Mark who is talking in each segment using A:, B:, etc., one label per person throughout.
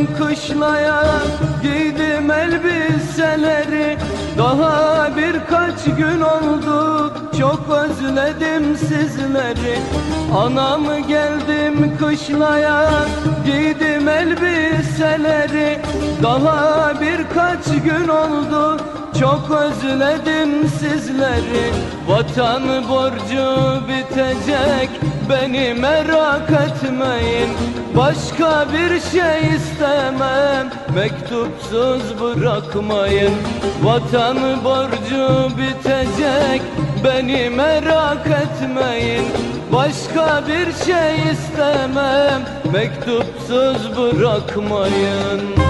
A: Geldim kışlaya Giydim elbiseleri. Daha birkaç gün oldu Çok özledim sizleri. Anam geldim kışlaya Giydim elbiseleri. Daha birkaç gün oldu çok özledim sizleri. Vatan borcu bitecek Beni merak etmeyin Başka bir şey istemem. Mektupsuz bırakmayın Vatan borcu bitecek. Beni merak etmeyin Başka bir şey istemem. Mektupsuz bırakmayın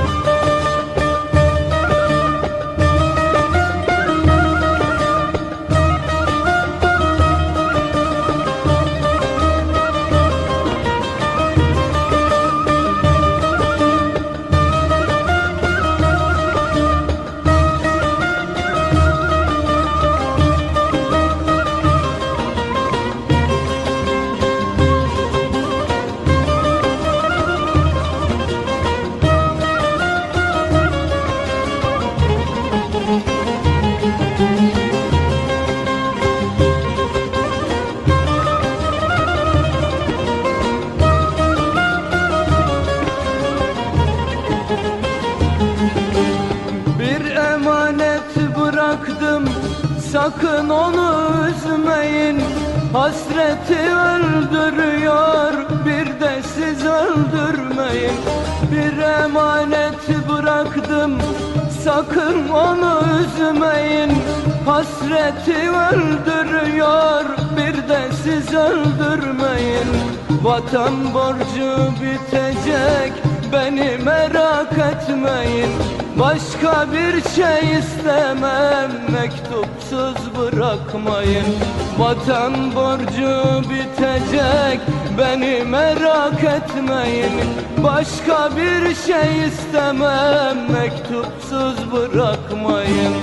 A: sakın onu üzmeyin. Hasreti öldürüyor. Bir de siz öldürmeyin. Bir emanet bıraktım. Sakın onu üzmeyin. Hasreti öldürüyor. Bir de siz öldürmeyin. Vatan borcu bitecek beni merak etmeyin Başka bir şey istemem. Mektupsuz bırakmayın Vatan borcu bitecek. Beni merak etmeyin Başka bir şey istemem. Mektupsuz bırakmayın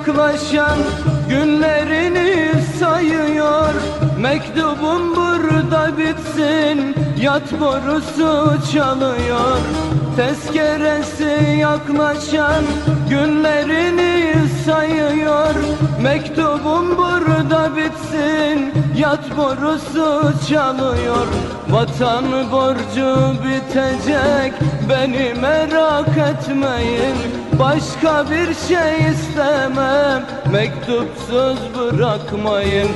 A: yaklaşan günlerini sayıyor. Mektubum burada bitsin yat borusu çalıyor. Tezkeresi yaklaşan günlerini sayıyor. Mektubum burada bitsin yat borusu çalıyor Vatan borcu bitecek. Beni merak etmeyin Başka bir şey istemem. Mektupsuz bırakmayın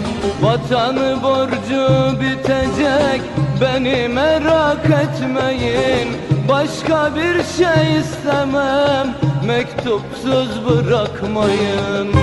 A: Vatan borcu bitecek. Beni merak etmeyin Başka bir şey istemem. Mektupsuz bırakmayın